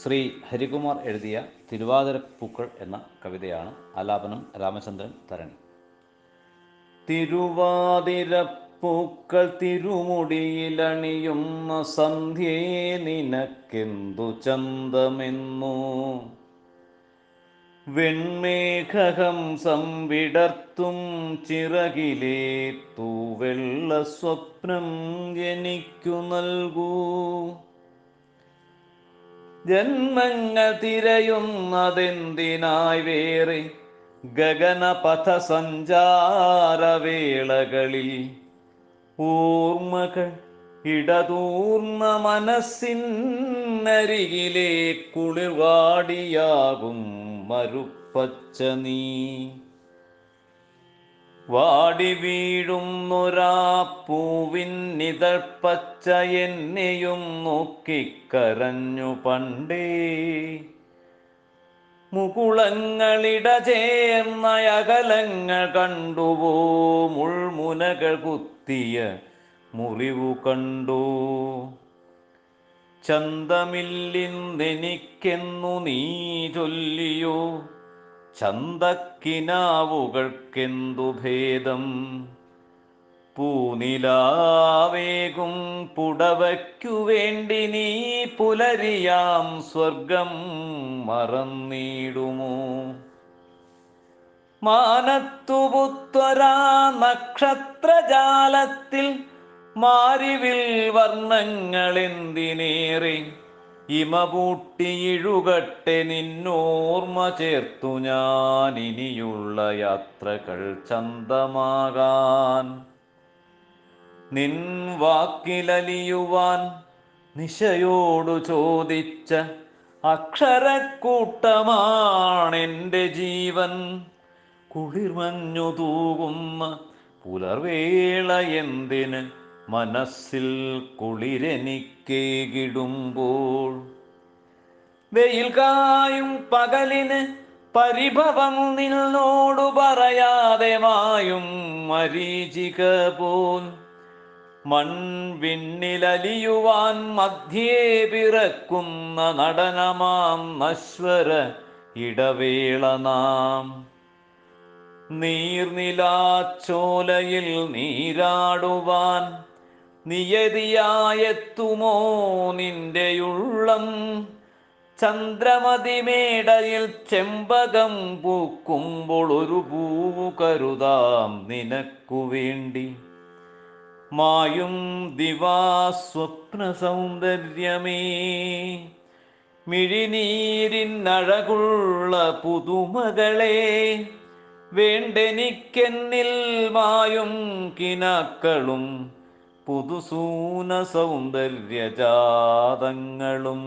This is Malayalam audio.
ശ്രീ ഹരികുമാർ എഴുതിയ തിരുവാതിര പൂക്കൾ എന്ന കവിതയാണ് ആലാപനം രാമചന്ദ്രൻ തരണി. തിരുവാതിരപ്പൂക്കൾ തിരുമുടിയിലണിയുന്ന സന്ധ്യേ നിനക്കെന്തു ചന്തമെന്നു? വെൺമേഘഹംസം വിടർത്തും ചിറകിലെ തൂവെള്ള സ്വപ്നം എനിക്കു നൽകൂ. ജന്മങ്ങൾ തിരയുന്നതെന്തിനായി വേറെ? ഗഗനപഥ സഞ്ചാരവേളകളിൽ ഓർമ്മകൾ ഇടതൂർന്ന മനസ്സിനരികിലെ കുളിർവാടിയാകും മറുപ്പച്ച നീ വാടി വീഴുന്നൊരാ പൂവിൻ നിതൾപ്പച്ച എന്നെയും നോക്കിക്കരഞ്ഞു പണ്ടേ. മുകുളങ്ങളിട ചേർന്ന അകലങ്ങൾ കണ്ടുവോ മുൾമുനകൾ കുത്തിയ മുറിവു കണ്ടു. ചന്തമില്ലിന്നെനിക്കെന്നു നീ ചൊല്ലിയോ ചന്തക്കിനാവുകൾക്കെന്തു ഭേദം? പൂനിലാവേകും പുടവയ്ക്കു വേണ്ടി നീ പുലരിയാം സ്വർഗം മറന്നിടുമോ? മാനത്തുപുത്വരാ നക്ഷത്രജാലത്തിൽ മാരിവിൽ വർണങ്ങളെന്തിനേറെ? ഇമപൂട്ടിയിഴുകട്ടെ നിന്നോർമ്മ ചേർത്തു ഞാൻ ഇനിയുള്ള യാത്രകൾ ചന്തമാകാൻ. നിൻ വാക്കിലലിയുവാൻ നിശയോടു ചോദിച്ച അക്ഷരക്കൂട്ടമാണെന്റെ ജീവൻ. കുളിർമഞ്ഞു തൂകുന്ന പുലർവേള എന്തിന് മനസ്സിൽ കുളിരെനിക്കേകിടുമ്പോൾ വെയിൽ കായും പകലിന് പരിഭവം നിന്നോടു പറയാതെ മായും മരീചിക പോൽ. മൺവിണ്ണിലലിയുവാൻ മധ്യേ പിറക്കുന്ന നടനമാം നശ്വര ഇടവേള നാം. നീർനിലാച്ചോലയിൽ നീരാടുവാൻ നിയതിയായെത്തുമോ നിന്റെയുള്ളം ചന്ദ്രമതിമേടയിൽ ചെമ്പകം പൂക്കുമ്പോൾ ഒരു പൂവു കരുതാം നിനക്കു വേണ്ടി. മായും ദിവാസ്വപ്ന സൗന്ദര്യമേ മിഴിനീരിനഴകുള്ള പുതുമകളെ വേണ്ടെനിക്കെന്നിൽ മായും കിനാക്കളും പുതുസൂന സൗന്ദര്യജാതങ്ങളും.